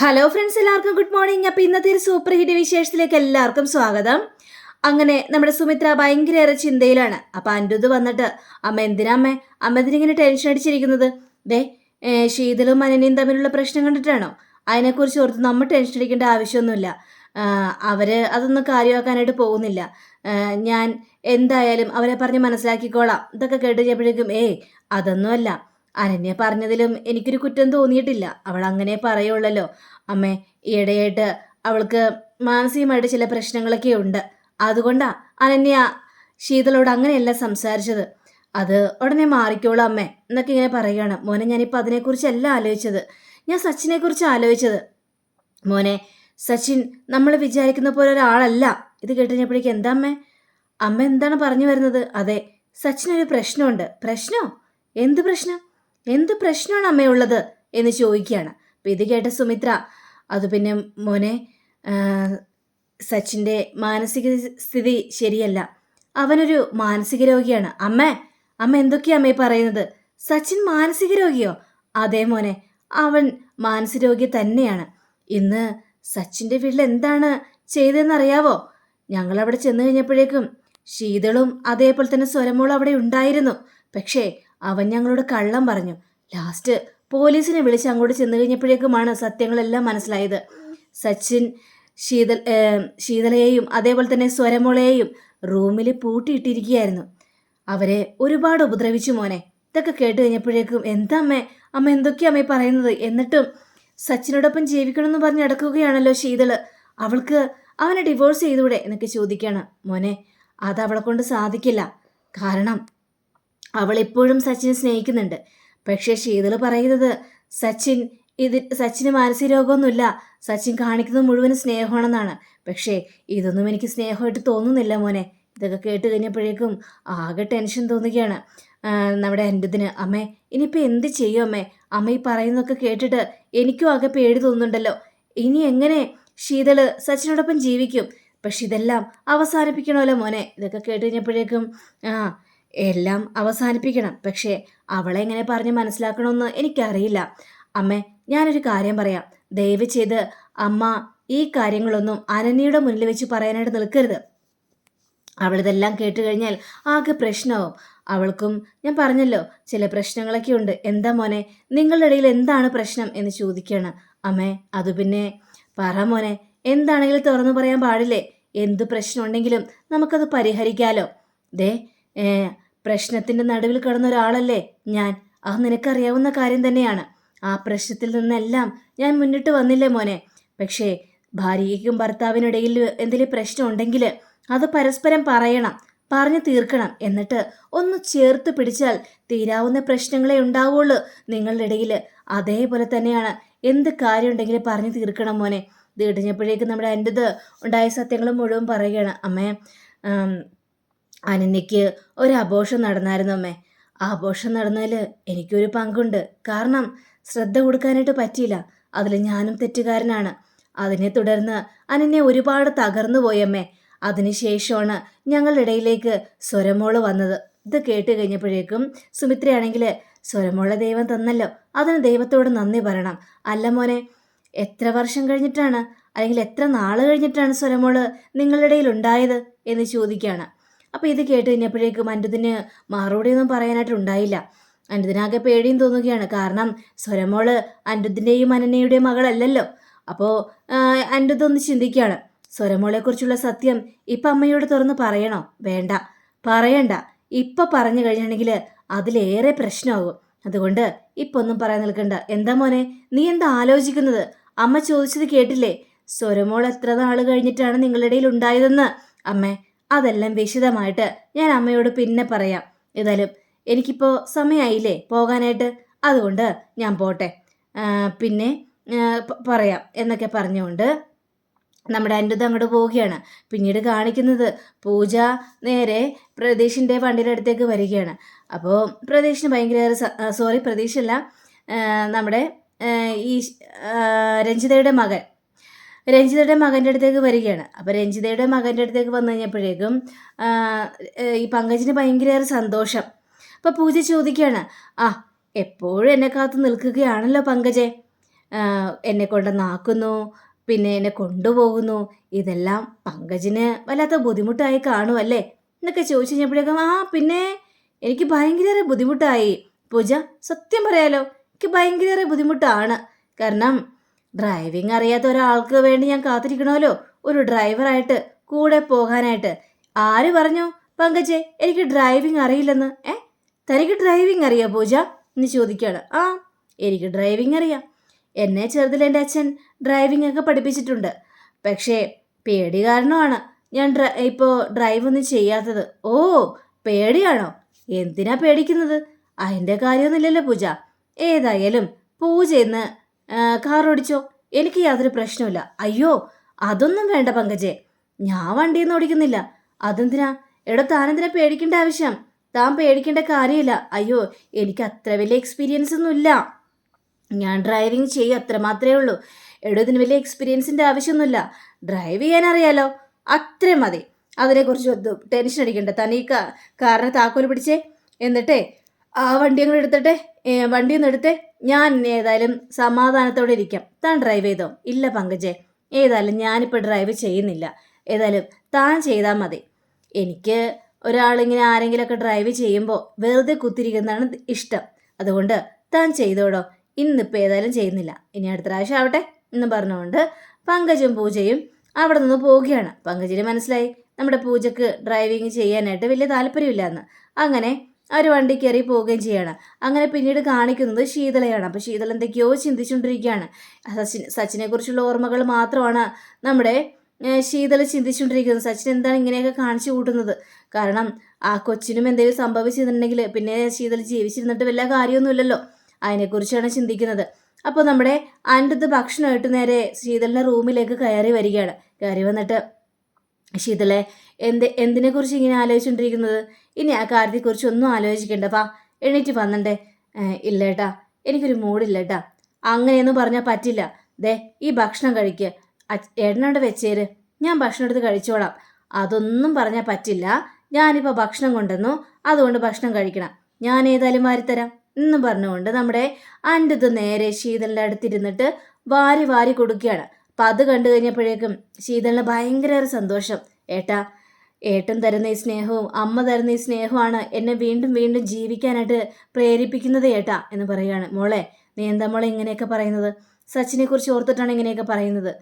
Hello friends എല്ലാവർക്കും good morning അപ്പോൾ ഇന്നത്തെ ഒരു സൂപ്പർ ഹിറ്റ് വിശേഷത്തിലേക്ക് എല്ലാവർക്കും സ്വാഗതം. അങ്ങനെ നമ്മുടെ സുമിത്ര ഭയങ്കരയേറെ ചിന്തയിലാണ്. അപ്പം അൻരുത് വന്നിട്ട് അമ്മ എന്തിനാ അമ്മേ? അമ്മ ഇതിനിങ്ങനെ ടെൻഷൻ അടിച്ചിരിക്കുന്നത്? ദേ ശീതലും ശീതളും തമ്മിലുള്ള പ്രശ്നം കണ്ടിട്ടാണോ? അതിനെക്കുറിച്ച് ഓർത്ത് നമ്മൾ ടെൻഷൻ അടിക്കേണ്ട ആവശ്യമൊന്നുമില്ല. അവർ അതൊന്നും കാര്യമാക്കാനായിട്ട് പോകുന്നില്ല. ഞാൻ എന്തായാലും അവരെ പറഞ്ഞ് മനസ്സിലാക്കിക്കോളാം. ഇതൊക്കെ കേട്ട് കഴിഞ്ഞപ്പോഴേക്കും ഏയ് അതൊന്നുമല്ല. അനന്യ പറഞ്ഞതിലും എനിക്കൊരു കുറ്റം തോന്നിയിട്ടില്ല. അവൾ അങ്ങനെ പറയുള്ളല്ലോ. അമ്മേ ഈയിടെയായിട്ട് അവൾക്ക് മാനസികമായിട്ട് ചില പ്രശ്നങ്ങളൊക്കെ ഉണ്ട്. അതുകൊണ്ടാ അനന്യ ശീതളോട് അങ്ങനെയല്ല സംസാരിച്ചത്. അത് ഉടനെ മാറിക്കോളൂ അമ്മേ എന്നൊക്കെ ഇങ്ങനെ പറയുകയാണ്. മോനെ ഞാനിപ്പോൾ അതിനെക്കുറിച്ചല്ല ആലോചിച്ചത്. ഞാൻ സച്ചിനെ കുറിച്ച് ആലോചിച്ചത്. മോനെ സച്ചിൻ നമ്മൾ വിചാരിക്കുന്ന പോലെ ഒരാളല്ല. ഇത് കേട്ടുകഴിഞ്ഞപ്പോഴേക്കും എന്താ അമ്മേ? അമ്മ എന്താണ് പറഞ്ഞു വരുന്നത്? അതെ സച്ചിനൊരു പ്രശ്നമുണ്ട്. പ്രശ്നോ? എന്ത് പ്രശ്നം? എന്ത് പ്രശ്നമാണ് അമ്മയുള്ളത്? എന്ന് ചോദിക്കുകയാണ്. അപ്പം ഇത് കേട്ട സുമിത്ര അത് പിന്നെ മോനെ സച്ചിന്റെ മാനസിക സ്ഥിതി ശരിയല്ല. അവനൊരു മാനസിക രോഗിയാണ്. അമ്മ അമ്മ എന്തൊക്കെയാണ് അമ്മയെ പറയുന്നത്? സച്ചിൻ മാനസിക രോഗിയോ? അതേ മോനെ അവൻ മാനസിക രോഗി തന്നെയാണ്. ഇന്ന് സച്ചിന്റെ വീട്ടിൽ എന്താണ് ചെയ്തതെന്നറിയാവോ? ഞങ്ങൾ അവിടെ ചെന്ന് കഴിഞ്ഞപ്പോഴേക്കും ശീതളും അതേപോലെ തന്നെ സ്വരമോളും അവിടെ ഉണ്ടായിരുന്നു. പക്ഷേ അവൻ ഞങ്ങളോട് കള്ളം പറഞ്ഞു. ലാസ്റ്റ് പോലീസിനെ വിളിച്ച് അങ്ങോട്ട് ചെന്ന് കഴിഞ്ഞപ്പോഴേക്കുമാണ് സത്യങ്ങളെല്ലാം മനസ്സിലായത്. സച്ചിൻ ശീതൽ ശീതലയെയും അതേപോലെ തന്നെ സ്വരമോളയെയും റൂമിൽ പൂട്ടിയിട്ടിരിക്കുകയായിരുന്നു. അവരെ ഒരുപാട് ഉപദ്രവിച്ചു മോനെ. ഇതൊക്കെ കേട്ട് കഴിഞ്ഞപ്പോഴേക്കും എന്താ അമ്മേ? അമ്മ എന്തൊക്കെയാ അമ്മേ പറയുന്നത്? എന്നിട്ടും സച്ചിനോടൊപ്പം ജീവിക്കണമെന്ന് പറഞ്ഞ് നടക്കുകയാണല്ലോ ശീതൾ. അവൾക്ക് അവനെ ഡിവോഴ്സ് ചെയ്തൂടെ എന്നൊക്കെ ചോദിക്കുകയാണ്. മോനെ അത് അവളെ കൊണ്ട് സാധിക്കില്ല. കാരണം അവൾ ഇപ്പോഴും സച്ചിനെ സ്നേഹിക്കുന്നുണ്ട്. പക്ഷേ ശീതൾ പറയുന്നത് സച്ചിൻ ഇത് സച്ചിന് മാനസിക രോഗമൊന്നുമില്ല. സച്ചിൻ കാണിക്കുന്നത് മുഴുവൻ സ്നേഹമാണെന്നാണ്. പക്ഷേ ഇതൊന്നും എനിക്ക് സ്നേഹമായിട്ട് തോന്നുന്നില്ല മോനെ. ഇതൊക്കെ കേട്ട് കഴിഞ്ഞപ്പോഴേക്കും ആകെ ടെൻഷൻ തോന്നുകയാണ്. നമ്മുടെ അന്റതിന് അമ്മേ ഇനിയിപ്പോൾ എന്ത് ചെയ്യും അമ്മേ? അമ്മ ഈ പറയുന്നതൊക്കെ കേട്ടിട്ട് എനിക്കും ആകെ പേടി തോന്നുന്നുണ്ടല്ലോ. ഇനി എങ്ങനെ ശീതൾ സച്ചിനോടൊപ്പം ജീവിക്കും? പക്ഷെ ഇതെല്ലാം അവസാനിപ്പിക്കണമല്ലോ മോനെ. ഇതൊക്കെ കേട്ട് കഴിഞ്ഞപ്പോഴേക്കും ആ എല്ലാം അവസാനിപ്പിക്കണം. പക്ഷേ അവളെ എങ്ങനെ പറഞ്ഞ് മനസ്സിലാക്കണമെന്ന് എനിക്കറിയില്ല. അമ്മേ ഞാനൊരു കാര്യം പറയാം. ദയവ് ചെയ്ത് അമ്മ ഈ കാര്യങ്ങളൊന്നും അനന്യയുടെ മുന്നിൽ വെച്ച് പറയാനായിട്ട് നിൽക്കരുത്. അവളിതെല്ലാം കേട്ട് കഴിഞ്ഞാൽ ആകെ പ്രശ്നമാവും അവൾക്കും ഞാൻ പറഞ്ഞല്ലോ ചില പ്രശ്നങ്ങളൊക്കെ ഉണ്ട്. എന്താ മോനെ നിങ്ങളുടെ ഇടയിൽ എന്താണ് പ്രശ്നം എന്ന് ചോദിക്കുകയാണ്. അമ്മേ അത് പിന്നെ പറ മോനെ എന്താണെങ്കിലും തുറന്നു പറയാൻ പാടില്ലേ? എന്ത് പ്രശ്നമുണ്ടെങ്കിലും നമുക്കത് പരിഹരിക്കാലോ. ദേ ഏ, പ്രശ്നത്തിന്റെ നടുവിൽ കിടന്ന ഒരാളല്ലേ ഞാൻ. ആ നിനക്കറിയാവുന്ന കാര്യം തന്നെയാണ്. ആ പ്രശ്നത്തിൽ നിന്നെല്ലാം ഞാൻ മുന്നിട്ട് വന്നില്ലേ മോനെ? പക്ഷേ ഭാര്യയ്ക്കും ഭർത്താവിനിടയിൽ എന്തെങ്കിലും പ്രശ്നം ഉണ്ടെങ്കിൽ അത് പരസ്പരം പറയണം പറഞ്ഞു തീർക്കണം. എന്നിട്ട് ഒന്ന് ചേർത്ത് പിടിച്ചാൽ തീരാവുന്ന പ്രശ്നങ്ങളെ ഉണ്ടാവുള്ളൂ. നിങ്ങളുടെ ഇടയിൽ അതേപോലെ തന്നെയാണ്. എന്ത് കാര്യം ഉണ്ടെങ്കിലും പറഞ്ഞു തീർക്കണം മോനെ. ഇത് നമ്മുടെ എന്റെ ഉണ്ടായ സത്യങ്ങൾ മുഴുവൻ പറയുകയാണ്. അമ്മേ അനന്യയ്ക്ക് ഒരു അബോഷം നടന്നായിരുന്നു അമ്മേ. ആ അബോഷം നടന്നതിൽ എനിക്കൊരു പങ്കുണ്ട്. കാരണം ശ്രദ്ധ കൊടുക്കാനായിട്ട് പറ്റിയില്ല. അതിൽ ഞാനും തെറ്റുകാരനാണ്. അതിനെ തുടർന്ന് അനന്യ ഒരുപാട് തകർന്നു പോയമ്മേ അതിനുശേഷമാണ് ഞങ്ങളുടെ ഇടയിലേക്ക് സ്വരമോൾ വന്നത്. ഇത് കേട്ട് കഴിഞ്ഞപ്പോഴേക്കും സുമിത്രയാണെങ്കിൽ സ്വരമോളെ ദൈവം തന്നല്ലോ. അതിന് ദൈവത്തോട് നന്ദി പറയണം. അല്ല മോനെ എത്ര വർഷം കഴിഞ്ഞിട്ടാണ് അല്ലെങ്കിൽ എത്ര നാൾ കഴിഞ്ഞിട്ടാണ് സ്വരമോൾ നിങ്ങളുടെ ഇടയിൽ ഉണ്ടായത് എന്ന് ചോദിക്കുകയാണ്. അപ്പോൾ ഇത് കേട്ട് കഴിഞ്ഞപ്പോഴേക്കും അൻഡുദിന് മറുപടിയൊന്നും പറയാനായിട്ട് ഉണ്ടായില്ല. അൻഡുദിനാകെ പേടിയും തോന്നുകയാണ്. കാരണം സ്വരമോൾ അൻഡുദിന്റെയും അനന്യയുടെയും മകളല്ലല്ലോ. അപ്പോൾ ഒന്ന് ചിന്തിക്കുകയാണ്. സ്വരമോളെക്കുറിച്ചുള്ള സത്യം ഇപ്പം അമ്മയോട് തുറന്ന് പറയണോ? വേണ്ട. പറയണ്ട. ഇപ്പം പറഞ്ഞു കഴിഞ്ഞിട്ടുണ്ടെങ്കിൽ അതിലേറെ പ്രശ്നമാകും. അതുകൊണ്ട് ഇപ്പം ഒന്നും പറയാൻ നിൽക്കണ്ട. എന്താ മോനെ? നീ എന്താ ആലോചിക്കുന്നത്? അമ്മ ചോദിച്ചത് കേട്ടില്ലേ? സ്വരമോൾ എത്ര നാൾ കഴിഞ്ഞിട്ടാണ് നിങ്ങളുടെ ഇടയിൽ ഉണ്ടായതെന്ന്? അമ്മേ അതെല്ലാം വിശദമായിട്ട് ഞാൻ അമ്മയോട് പിന്നെ പറയാം. ഏതായാലും എനിക്കിപ്പോൾ സമയമായില്ലേ പോകാനായിട്ട്? അതുകൊണ്ട് ഞാൻ പോട്ടെ. പിന്നെ പറയാം എന്നൊക്കെ പറഞ്ഞുകൊണ്ട് നമ്മുടെ അനിരുദ്ധ അങ്ങോട്ട് പോവുകയാണ്. പിന്നീട് കാണിക്കുന്നത് പൂജ നേരെ പ്രതീഷിന്റെ വണ്ടിയുടെ അടുത്തേക്ക് വരികയാണ്. അപ്പോൾ പ്രതീഷിന് ഭയങ്കര സോറി പ്രതീഷല്ല നമ്മുടെ ഈ രഞ്ജിതയുടെ മകൻ. രഞ്ജിതയുടെ മകന്റെ അടുത്തേക്ക് വരികയാണ്. അപ്പോൾ രഞ്ജിതയുടെ മകന്റെ അടുത്തേക്ക് വന്നു കഴിഞ്ഞപ്പോഴേക്കും ഈ പങ്കജിന് ഭയങ്കര സന്തോഷം. അപ്പോൾ പൂജ ചോദിക്കുകയാണ് ആ എപ്പോഴും എന്നെ കാത്ത് നിൽക്കുകയാണല്ലോ പങ്കജെ. എന്നെ കൊണ്ട് നാക്കുന്നു പിന്നെ എന്നെ കൊണ്ടുപോകുന്നു. ഇതെല്ലാം പങ്കജിന് വല്ലാത്ത ബുദ്ധിമുട്ടായി കാണുമല്ലേ എന്നൊക്കെ ചോദിച്ചു കഴിഞ്ഞപ്പോഴേക്കും ആ പിന്നെ എനിക്ക് ഭയങ്കര ബുദ്ധിമുട്ടായി. പൂജ സത്യം പറയാലോ എനിക്ക് ഭയങ്കര ബുദ്ധിമുട്ടാണ്. കാരണം ഡ്രൈവിംഗ് അറിയാത്ത ഒരാൾക്ക് വേണ്ടി ഞാൻ കാത്തിരിക്കണമല്ലോ. ഒരു ഡ്രൈവറായിട്ട് കൂടെ പോകാനായിട്ട്. ആര് പറഞ്ഞു? പങ്കജെ എനിക്ക് ഡ്രൈവിംഗ് അറിയില്ലെന്ന്. ഏ? തനിക്ക് ഡ്രൈവിംഗ് അറിയാം പൂജ? എന്ന് ചോദിക്കുകയാണ്. ആ എനിക്ക് ഡ്രൈവിംഗ് അറിയാം. എന്നെ ചെറുതിൽ എന്റെ അച്ഛൻ ഡ്രൈവിംഗ് ഒക്കെ പഠിപ്പിച്ചിട്ടുണ്ട്. പക്ഷേ പേടി കാരണമാണ് ഞാൻ ഡ്ര ഇപ്പോൾ ഡ്രൈവൊന്നും ചെയ്യാത്തത്. ഓ പേടിയാണോ? എന്തിനാ പേടിക്കുന്നത്? അതിന്റെ കാര്യമൊന്നുമില്ലല്ലോ പൂജ. ഏതായാലും പൂജ ഇന്ന് കാർ ഓടിച്ചോ. എനിക്ക് യാതൊരു പ്രശ്നമില്ല അയ്യോ അതൊന്നും വേണ്ട പങ്കജെ. ഞാൻ വണ്ടിയൊന്നും ഓടിക്കുന്നില്ല. അതെന്തിനാ? എടോ താനെന്തിനാ പേടിക്കേണ്ട ആവശ്യം? താൻ പേടിക്കേണ്ട കാര്യമില്ല. അയ്യോ എനിക്ക് അത്ര വലിയ എക്സ്പീരിയൻസ് ഒന്നുമില്ല ഞാൻ ഡ്രൈവിംഗ് ചെയ്യും അത്ര മാത്രമേ ഉള്ളൂ. എടോ ഇതിന് വലിയ എക്സ്പീരിയൻസിന്റെ ആവശ്യമൊന്നുമില്ല. ഡ്രൈവ് ചെയ്യാൻ അറിയാലോ? അത്രയും മതി. അതിനെക്കുറിച്ച് ടെൻഷൻ അടിക്കണ്ട. തന്നെ ഈ കാറിനെ താക്കോൽ പിടിച്ചേ. എന്നിട്ടേ ആ വണ്ടി അങ്ങോട്ട് എടുത്തിട്ടെ. വണ്ടി ഒന്ന് എടുത്തേ. ഞാൻ ഏതായാലും സമാധാനത്തോടെ ഇരിക്കാം. താൻ ഡ്രൈവ് ചെയ്തോ? ഇല്ല പങ്കജെ. ഏതായാലും ഞാനിപ്പോൾ ഡ്രൈവ് ചെയ്യുന്നില്ല. ഏതായാലും താൻ ചെയ്താൽ മതി. എനിക്ക് ഒരാളിങ്ങനെ ആരെങ്കിലുമൊക്കെ ഡ്രൈവ് ചെയ്യുമ്പോൾ വെറുതെ കുത്തിരിക്കുന്നതാണ് ഇഷ്ടം. അതുകൊണ്ട് താൻ ചെയ്തോടോ? ഇന്നിപ്പോൾ ഏതായാലും ചെയ്യുന്നില്ല. ഇനി അടുത്ത പ്രാവശ്യം ആവട്ടെ എന്ന് പറഞ്ഞുകൊണ്ട് പങ്കജും പൂജയും അവിടെ നിന്ന് പോവുകയാണ്. പങ്കജിന് മനസ്സിലായി നമ്മുടെ പൂജക്ക് ഡ്രൈവിങ് ചെയ്യാനായിട്ട് വലിയ താല്പര്യമില്ല എന്ന് അങ്ങനെ അവർ വണ്ടി കയറി പോവുകയും ചെയ്യാണ്. അങ്ങനെ പിന്നീട് കാണിക്കുന്നത് ശീതളയാണ്. അപ്പോൾ ശീതള എന്തൊക്കെയോ ചിന്തിച്ചുകൊണ്ടിരിക്കുകയാണ്. സച്ചിൻ സച്ചിനെ കുറിച്ചുള്ള ഓർമ്മകൾ മാത്രമാണ് നമ്മുടെ ശീതള ചിന്തിച്ചുകൊണ്ടിരിക്കുന്നത്. സച്ചിൻ എന്താണ് ഇങ്ങനെയൊക്കെ കാണിച്ചു കൂട്ടുന്നത്? കാരണം ആ കൊച്ചിനും എന്തെങ്കിലും സംഭവിച്ചിട്ടുണ്ടെങ്കിൽ പിന്നെ ശീതള ജീവിച്ചിരുന്നിട്ട് വല്ല കാര്യമൊന്നുമില്ലല്ലോ. അതിനെക്കുറിച്ചാണ് ചിന്തിക്കുന്നത്. അപ്പോൾ നമ്മുടെ അനിരുദ്ധ ഭക്ഷണമായിട്ട് നേരെ ശീതളിന്റെ റൂമിലേക്ക് കയറി വരികയാണ്. കയറി വന്നിട്ട് ശീതളെ എന്ത് എന്തിനെക്കുറിച്ച് ഇങ്ങനെ ആലോചിച്ചുകൊണ്ടിരിക്കുന്നത് ഇനി ആ കാര്യത്തെക്കുറിച്ച് ഒന്നും ആലോചിക്കണ്ടപ്പാ. എണീറ്റ് വന്നണ്ടേ. ഇല്ലേട്ടാ എനിക്കൊരു മൂടില്ല ഏട്ടാ അങ്ങനെയൊന്നും പറഞ്ഞാൽ പറ്റില്ല. ദേ ഈ ഭക്ഷണം കഴിക്ക്. ഏട്ടനോട് വെച്ചേര്. ഞാൻ ഭക്ഷണം എടുത്ത് കഴിച്ചോളാം. അതൊന്നും പറഞ്ഞാൽ പറ്റില്ല. ഞാനിപ്പോൾ ഭക്ഷണം കൊണ്ടുവന്നു. അതുകൊണ്ട് ഭക്ഷണം കഴിക്കണം. ഞാൻ ഏതായാലും വാരിത്തരാം. എന്നും പറഞ്ഞുകൊണ്ട് നമ്മുടെ അന്റത് നേരെ ശീതളിന്റെ അടുത്തിരുന്നിട്ട് വാരി വാരി കൊടുക്കുകയാണ്. അപ്പം അത് കണ്ടു കഴിഞ്ഞപ്പോഴേക്കും ശീതളിന് ഭയങ്കര സന്തോഷം. ഏട്ടാ ഏട്ടൻ തരുന്ന ഈ സ്നേഹവും അമ്മ തരുന്ന ഈ സ്നേഹമാണ് എന്നെ വീണ്ടും വീണ്ടും ജീവിക്കാനായിട്ട് പ്രേരിപ്പിക്കുന്നത് ഏട്ടാ എന്ന് പറയുകയാണ്. മോളെ നീ എന്താ മോളെ ഇങ്ങനെയൊക്കെ പറയുന്നത്? സച്ചിനെ കുറിച്ച് ഓർത്തിട്ടാണ് ഇങ്ങനെയൊക്കെ പറയുന്നത്.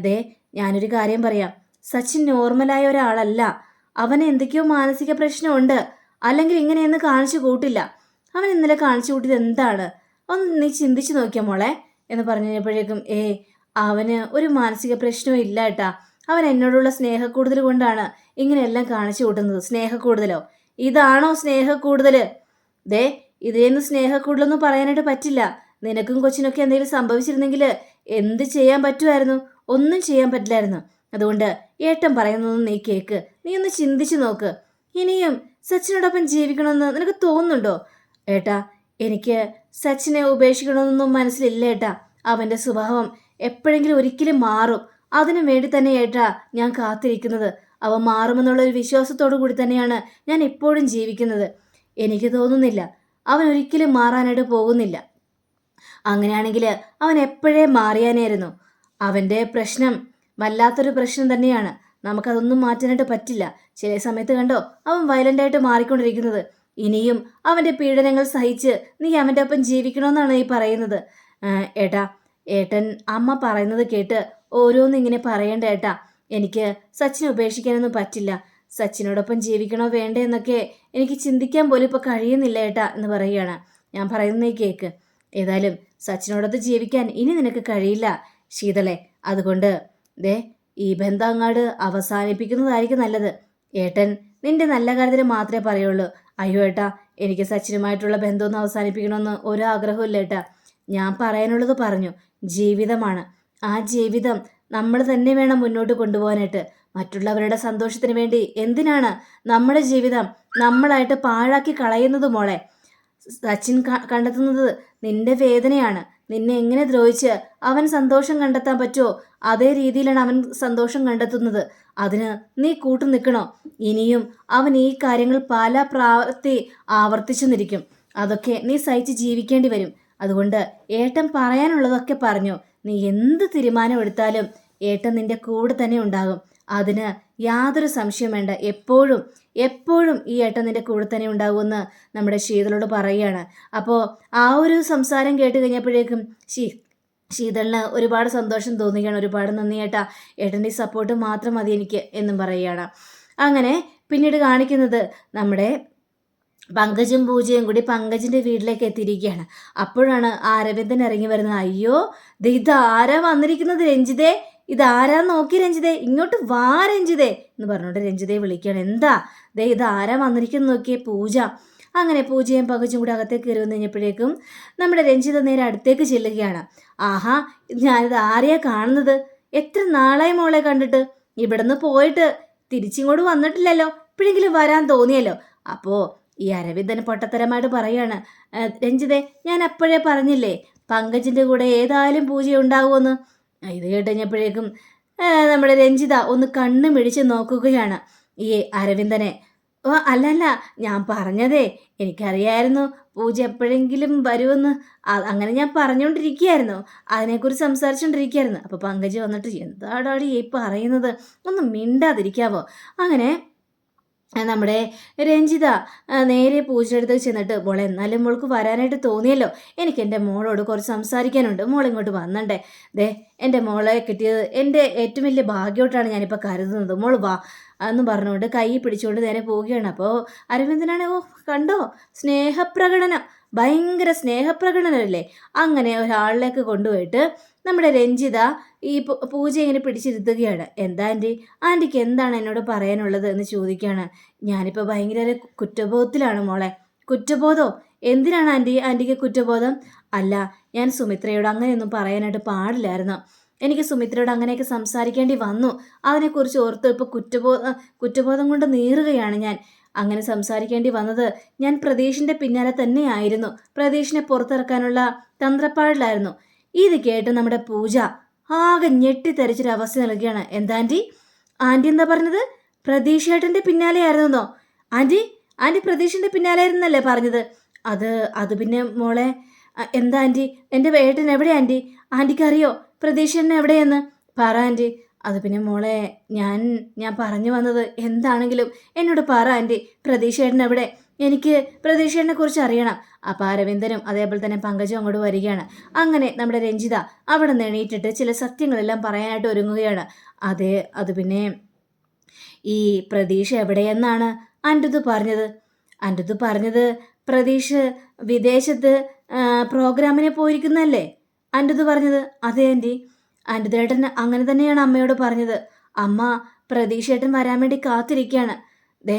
ദേ ഞാനൊരു കാര്യം പറയാം. സച്ചിൻ നോർമലായ ഒരാളല്ല. അവന് എന്തൊക്കെയോ മാനസിക പ്രശ്നമുണ്ട്. അല്ലെങ്കിൽ ഇങ്ങനെയൊന്നും കാണിച്ചു കൂട്ടില്ല. അവൻ ഇന്നലെ കാണിച്ചു കൂട്ടിയത് എന്താണ്? ഒന്ന് നീ ചിന്തിച്ചു നോക്കിയ മോളെ? എന്ന് പറഞ്ഞപ്പോഴേക്കും ഏ അവന് ഒരു മാനസിക പ്രശ്നവും ഇല്ല ഏട്ടാ. അവൻ എന്നോടുള്ള സ്നേഹക്കൂടുതൽ കൊണ്ടാണ് ഇങ്ങനെയെല്ലാം കാണിച്ചു കൂട്ടുന്നത്. സ്നേഹക്കൂടുതലോ? ഇതാണോ സ്നേഹക്കൂടുതൽ? ദേ ഇതേന്ന് സ്നേഹക്കൂടുതലൊന്നും പറയാനായിട്ട് പറ്റില്ല. നിനക്കും കൊച്ചിനൊക്കെ എന്തെങ്കിലും സംഭവിച്ചിരുന്നെങ്കിൽ എന്ത് ചെയ്യാൻ പറ്റുമായിരുന്നു? ഒന്നും ചെയ്യാൻ പറ്റില്ലായിരുന്നു. അതുകൊണ്ട് ഏട്ടൻ പറയുന്നതൊന്നും നീ കേക്ക്. നീ ഒന്ന് ചിന്തിച്ചു നോക്ക്. ഇനിയും സച്ചിനോടൊപ്പം ജീവിക്കണമെന്ന് നിനക്ക് തോന്നുന്നുണ്ടോ? ഏട്ടാ എനിക്ക് സച്ചിനെ ഉപേക്ഷിക്കണമെന്നൊന്നും മനസ്സിലില്ല ഏട്ടാ. അവന്റെ സ്വഭാവം എപ്പോഴെങ്കിലും ഒരിക്കലും മാറും. അതിനു വേണ്ടി തന്നെ ഏട്ടാ ഞാൻ കാത്തിരിക്കുന്നത്. അവ മാറുമെന്നുള്ള ഒരു വിശ്വാസത്തോടു കൂടി തന്നെയാണ് ഞാൻ ഇപ്പോഴും ജീവിക്കുന്നത്. എനിക്ക് തോന്നുന്നില്ല അവൻ ഒരിക്കലും മാറാനായിട്ട് പോകുന്നില്ല. അങ്ങനെയാണെങ്കിൽ അവൻ എപ്പോഴേ മാറിയാനായിരുന്നു? അവന്റെ പ്രശ്നം വല്ലാത്തൊരു പ്രശ്നം തന്നെയാണ്. നമുക്കതൊന്നും മാറ്റാനായിട്ട് പറ്റില്ല. ചില സമയത്ത് കണ്ടോ അവൻ വയലന്റായിട്ട് മാറിക്കൊണ്ടിരിക്കുന്നത്. ഇനിയും അവന്റെ പീഡനങ്ങൾ സഹിച്ച് നീ അവന്റെ ഒപ്പം ജീവിക്കണമെന്നാണ് ഈ പറയുന്നത്. ഏട്ടാ ഏട്ടൻ അമ്മ പറയുന്നത് കേട്ട് ഓരോന്നിങ്ങനെ പറയേണ്ട ഏട്ടാ. എനിക്ക് സച്ചിനെ ഉപേക്ഷിക്കാനൊന്നും പറ്റില്ല. സച്ചിനോടൊപ്പം ജീവിക്കണോ വേണ്ടേ എന്നൊക്കെ എനിക്ക് ചിന്തിക്കാൻ പോലും ഇപ്പോൾ കഴിയുന്നില്ല ഏട്ടാ എന്ന് പറയുകയാണ്. ഞാൻ പറയുന്നേ കേക്ക്. ഏതായാലും സച്ചിനോടൊത്ത് ജീവിക്കാൻ ഇനി നിനക്ക് കഴിയില്ല ശീതളെ. അതുകൊണ്ട് ദേ ഈ ബന്ധം അങ്ങാട് അവസാനിപ്പിക്കുന്നതായിരിക്കും നല്ലത്. ഏട്ടൻ നിന്റെ നല്ല കാര്യത്തിന് മാത്രമേ പറയുള്ളൂ. അയ്യോ ഏട്ടാ എനിക്ക് സച്ചിനുമായിട്ടുള്ള ബന്ധമൊന്നും അവസാനിപ്പിക്കണമെന്ന് ഒരു ആഗ്രഹമില്ല ഏട്ടാ. ഞാൻ പറയാനുള്ളത് പറഞ്ഞു. ജീവിതമാണ്. ആ ജീവിതം നമ്മൾ തന്നെ വേണം മുന്നോട്ട് കൊണ്ടുപോകാനായിട്ട്. മറ്റുള്ളവരുടെ സന്തോഷത്തിന് വേണ്ടി എന്തിനാണ് നമ്മുടെ ജീവിതം നമ്മളായിട്ട് പാഴാക്കി കളയുന്നത് മോളെ? സച്ചിൻ കണ്ടെത്തുന്നത് നിന്റെ വേദനയാണ്. നിന്നെ എങ്ങനെ ദ്രോഹിച്ച് അവൻ സന്തോഷം കണ്ടെത്താൻ പറ്റുമോ? അതേ രീതിയിലാണ് അവൻ സന്തോഷം കണ്ടെത്തുന്നത്. അതിന് നീ കൂട്ടു നിൽക്കണോ? ഇനിയും അവൻ ഈ കാര്യങ്ങൾ പല പ്രാവർത്തി ആവർത്തിച്ചു നിൽക്കും. അതൊക്കെ നീ സഹിച്ച് ജീവിക്കേണ്ടി വരും. അതുകൊണ്ട് ഏട്ടൻ പറയാനുള്ളതൊക്കെ പറഞ്ഞു. നീ എന്ത് തീരുമാനം എടുത്താലും ഏട്ടൻ നിന്റെ കൂടെ തന്നെ ഉണ്ടാകും. അതിന് യാതൊരു സംശയം വേണ്ട. എപ്പോഴും എപ്പോഴും ഈ ഏട്ടൻ നിന്റെ കൂടെ തന്നെ ഉണ്ടാകുമെന്ന് നമ്മുടെ ശീതളോട് പറയുകയാണ്. അപ്പോൾ ആ ഒരു സംസാരം കേട്ട് കഴിഞ്ഞപ്പോഴേക്കും ശീ ശീതളിന് ഒരുപാട് സന്തോഷം തോന്നുകയാണ്. ഒരുപാട് നന്ദി ഏട്ട. ഏട്ടന്റെ സപ്പോർട്ട് മാത്രം മതി എനിക്ക് എന്നും പറയുകയാണ്. അങ്ങനെ പിന്നീട് കാണിക്കുന്നത് നമ്മുടെ പങ്കജും പൂജയും കൂടി പങ്കജിന്റെ വീട്ടിലേക്ക് എത്തിയിരിക്കുകയാണ്. അപ്പോഴാണ് അരവിന്ദൻ ഇറങ്ങി വരുന്നത്. അയ്യോ ഇത് ആരാ വന്നിരിക്കുന്നത് രഞ്ജിതേ? ഇതാരാ നോക്കി രഞ്ജിതേ? ഇങ്ങോട്ട് വാ രഞ്ജിതേ എന്ന് പറഞ്ഞുകൊണ്ട് രഞ്ജിതയെ വിളിക്കുകയാണ്. എന്താ? ദേ ഇത് വന്നിരിക്കുന്നു നോക്കിയേ പൂജ. അങ്ങനെ പൂജയും പകച്ചും കൂടി അകത്തേക്ക് കയറി വന്നു കഴിഞ്ഞപ്പോഴേക്കും നമ്മുടെ രഞ്ജിത നേരെ അടുത്തേക്ക് ചെല്ലുകയാണ്. ആഹാ ഞാനിത് ആരെയാ കാണുന്നത്? എത്ര നാളായി മോളെ കണ്ടിട്ട്? ഇവിടുന്ന് പോയിട്ട് തിരിച്ചിങ്ങോട്ട് വന്നിട്ടില്ലല്ലോ. ഇപ്പോഴെങ്കിലും വരാൻ തോന്നിയല്ലോ. അപ്പോൾ ഈ അരവിന്ദൻ പൊട്ടത്തരമായിട്ട് പറയാണ്. രഞ്ജിതേ ഞാൻ അപ്പോഴേ പറഞ്ഞില്ലേ പങ്കജിന്റെ കൂടെ ഏതായാലും പൂജ ഉണ്ടാവുമെന്ന്. ഇത് കേട്ടുകഴിഞ്ഞപ്പോഴേക്കും നമ്മുടെ രഞ്ജിത ഒന്ന് കണ്ണു മിഴിച്ച് നോക്കുകയാണ്. ഈ അരവിന്ദനെ. ഓ അല്ലല്ല ഞാൻ പറഞ്ഞതേ എനിക്കറിയായിരുന്നു പൂജ എപ്പോഴെങ്കിലും വരുമെന്ന്. അങ്ങനെ ഞാൻ പറഞ്ഞുകൊണ്ടിരിക്കുകയായിരുന്നു അതിനെക്കുറിച്ച് സംസാരിച്ചുകൊണ്ടിരിക്കുകയായിരുന്നു അപ്പോൾ പങ്കജ് വന്നിട്ട് എന്താടാടി ഈ പറയുന്നത്? ഒന്ന് മിണ്ടാതിരിക്കാവോ? അങ്ങനെ നമ്മുടെ രഞ്ജിത നേരെ പൂജയുടെ ചെന്നിട്ട് മോളെ എന്നാലും മോൾക്ക് വരാനായിട്ട് തോന്നിയല്ലോ. എനിക്ക് എന്റെ മോളോട് കുറച്ച് സംസാരിക്കാനുണ്ട്. മോൾ ഇങ്ങോട്ട് വന്നണ്ടേ. ദേ എന്റെ മോളെ കിട്ടിയത് എന്റെ ഏറ്റവും വലിയ ഭാഗ്യമായിട്ടാണ് ഞാനിപ്പോൾ കരുതുന്നത്. മോൾ വാ എന്ന് പറഞ്ഞുകൊണ്ട് കൈ പിടിച്ചുകൊണ്ട് നേരെ പോവുകയാണ്. അപ്പോൾ അരവിന്ദനാണ് ഓ കണ്ടോ? സ്നേഹപ്രകടനം. ഭയങ്കര സ്നേഹപ്രകടനമല്ലേ? അങ്ങനെ ഒരാളിലേക്ക് കൊണ്ടുപോയിട്ട് നമ്മുടെ രഞ്ജിത ഈ പൂജ ഇങ്ങനെ പിടിച്ചിരുത്തുകയാണ്. എന്താ ആന്റി ആന്റിക്ക് എന്താണ് എന്നോട് പറയാനുള്ളത്? എന്ന് ചോദിക്കുകയാണ്. ഞാനിപ്പോൾ ഭയങ്കര കുറ്റബോധത്തിലാണ് മോളെ. കുറ്റബോധോ? എന്തിനാണ് ആന്റി ആന്റിക്ക് കുറ്റബോധം? അല്ല ഞാൻ സുമിത്രയോട് അങ്ങനെയൊന്നും പറയാനായിട്ട് പാടില്ലായിരുന്നു. എനിക്ക് സുമിത്രയോട് അങ്ങനെയൊക്കെ സംസാരിക്കേണ്ടി വന്നു. അതിനെക്കുറിച്ച് ഓർത്ത് ഇപ്പോൾ കുറ്റബോധ കുറ്റബോധം കൊണ്ട് നീറുകയാണ് ഞാൻ. അങ്ങനെ സംസാരിക്കേണ്ടി വന്നത് ഞാൻ പ്രതീഷിന്റെ പിന്നാലെ തന്നെയായിരുന്നു. പ്രതീഷിനെ പുറത്തിറക്കാനുള്ള തന്ത്രപ്പാടിലായിരുന്നു. ഇത് കേട്ട് നമ്മുടെ പൂജ ആകെ ഞെട്ടിത്തെറിച്ചൊരു അവസ്ഥ നൽകുകയാണ്. എന്താ ആന്റി ആന്റി എന്താ പറഞ്ഞത്? പ്രതീക്ഷേട്ടന്റെ പിന്നാലെ ആയിരുന്നോ ആന്റി ആന്റി പ്രതീക്ഷന്റെ പിന്നാലെ ആയിരുന്നല്ലേ പറഞ്ഞത്? അത് അത് പിന്നെ മോളെ എന്താ ആന്റി എന്റെ ഏട്ടൻ എവിടെ ആന്റി ആന്റിക്ക് അറിയോ പ്രതീക്ഷേട്ടൻ എവിടെയെന്ന്? പറ ആന്റി അത് പിന്നെ മോളെ ഞാൻ ഞാൻ പറഞ്ഞു വന്നത് എന്താണെങ്കിലും എന്നോട് പറ ആന്റി പ്രതീക്ഷേട്ടൻ എവിടെ? എനിക്ക് പ്രതീക്ഷേനെ കുറിച്ച് അറിയണം. അപ്പം അരവിന്ദനും അതേപോലെ തന്നെ പങ്കജും അങ്ങോട്ട് വരികയാണ്. അങ്ങനെ നമ്മുടെ രഞ്ജിത അവിടെ നിന്ന് എണീറ്റിട്ട് ചില സത്യങ്ങളെല്ലാം പറയാനായിട്ട് ഒരുങ്ങുകയാണ്. അതെ അത് പിന്നെ ഈ പ്രതീക്ഷ എവിടെയെന്നാണ് അന്റത് പറഞ്ഞത്? അന്റത് പറഞ്ഞത് പ്രതീക്ഷ വിദേശത്ത് പ്രോഗ്രാമിനെ പോയിരിക്കുന്നല്ലേ? അന്റത് പറഞ്ഞത് അതെ ആന്റി അന്റതേട്ടൻ അങ്ങനെ തന്നെയാണ് അമ്മയോട് പറഞ്ഞത്. അമ്മ പ്രതീക്ഷയേട്ടൻ വരാൻ വേണ്ടി കാത്തിരിക്കുകയാണ്. ദേ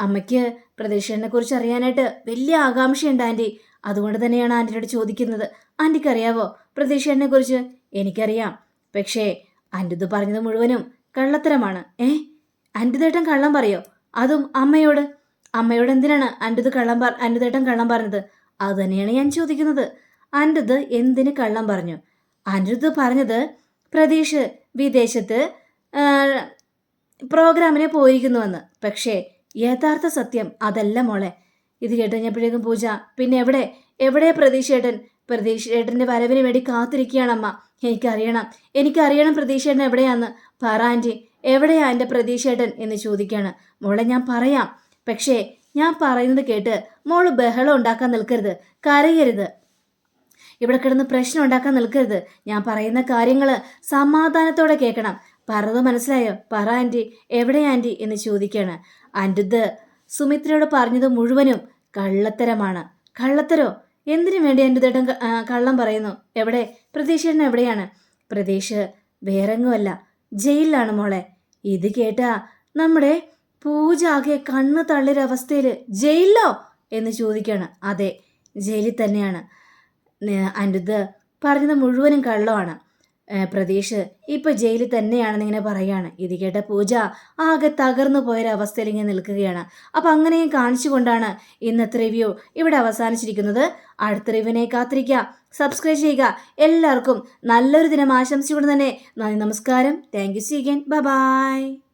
അമ്മയ്ക്ക് പ്രദക്ഷിണനെക്കുറിച്ച് കുറിച്ച് അറിയാനായിട്ട് വലിയ ആകാംക്ഷയുണ്ട് ആന്റി. അതുകൊണ്ട് തന്നെയാണ് ആന്റിയോട് ചോദിക്കുന്നത്. ആന്റിക്ക് അറിയാവോ പ്രതീക്ഷേനെ കുറിച്ച് എനിക്കറിയാം. പക്ഷേ ആന്റിത് പറഞ്ഞത് മുഴുവനും കള്ളത്തരമാണ്. ഏ? ആന്റിതേട്ടൻ കള്ളം പറയോ? അതും അമ്മയോട്? അമ്മയോട് എന്തിനാണ് ആന്റിത് കള്ളം പറ ആന്റിതേട്ടൻ കള്ളം പറഞ്ഞത്? അത് തന്നെയാണ് ഞാൻ ചോദിക്കുന്നത്. അന്റെത് എന്തിന് കള്ളം പറഞ്ഞു? ആന്റിത് പറഞ്ഞത് പ്രതീഷ് വിദേശത്ത് പ്രോഗ്രാമിനെ പോയിരിക്കുന്നുവെന്ന്. പക്ഷേ യഥാർത്ഥ സത്യം അതല്ല മോളെ. ഇത് കേട്ടുകഴിഞ്ഞപ്പോഴേക്കും പൂജ പിന്നെ എവിടെ? എവിടെ പ്രതീക്ഷേട്ടൻ? പ്രതീക്ഷേട്ടന്റെ വരവിന് വേണ്ടി കാത്തിരിക്കുകയാണമ്മ എനിക്കറിയണം. എനിക്കറിയണം പ്രതീക്ഷേട്ടൻ എവിടെയാന്ന്. പറ ആന്റി എവിടെയാ എന്റെ പ്രതീക്ഷേട്ടൻ? എന്ന് ചോദിക്കുകയാണ്. മോളെ ഞാൻ പറയാം. പക്ഷേ ഞാൻ പറയുന്നത് കേട്ട് മോൾ ബഹളം ഉണ്ടാക്കാൻ നിൽക്കരുത്. കരയരുത്. ഇവിടെ കിടന്ന് പ്രശ്നം ഉണ്ടാക്കാൻ നിൽക്കരുത്. ഞാൻ പറയുന്ന കാര്യങ്ങൾ സമാധാനത്തോടെ കേൾക്കണം. പറത് മനസ്സിലായോ? പറ ആന്റി എവിടെ ആന്റി എന്ന് ചോദിക്കുകയാണ്. അരുത്. സുമിത്രയോട് പറഞ്ഞത് മുഴുവനും കള്ളത്തരമാണ്. കള്ളത്തരോ? എന്തിനു വേണ്ടി തേട്ടൻ കള്ളം പറയുന്നു? എവിടെ? പ്രതീക്ഷേട്ടൻ എവിടെയാണ്? പ്രതീക്ഷ വേറെങ്ങുമല്ല. ജയിലിലാണ് മോളെ. ഇത് കേട്ടാ നമ്മുടെ പൂജ ആകെ കണ്ണ് തള്ളിയൊരവസ്ഥയിൽ ജയിലിലോ? എന്ന് ചോദിക്കുകയാണ് അതെ ജയിലിൽ തന്നെയാണ്. അരുത്. പറഞ്ഞത് മുഴുവനും കള്ളമാണ്. പ്രതീഷ് ഇപ്പൊ ജയിലിൽ തന്നെയാണെന്ന് ഇങ്ങനെ പറയാണ്. ഇത് കേട്ട പൂജ ആകെ തകർന്നു പോയൊരവസ്ഥയിൽ ഇങ്ങനെ നിൽക്കുകയാണ്. അപ്പോൾ അങ്ങനെയും കാണിച്ചുകൊണ്ടാണ് ഇന്നത്തെ റിവ്യൂ ഇവിടെ അവസാനിച്ചിരിക്കുന്നത്. അടുത്ത റിവ്യൂവിനെ കാത്തിരിക്കുക. സബ്സ്ക്രൈബ് ചെയ്യുക. എല്ലാവർക്കും നല്ലൊരു ദിനം ആശംസിച്ചുകൊണ്ട് തന്നെ നന്ദി നമസ്കാരം. Thank U സീഗൻ by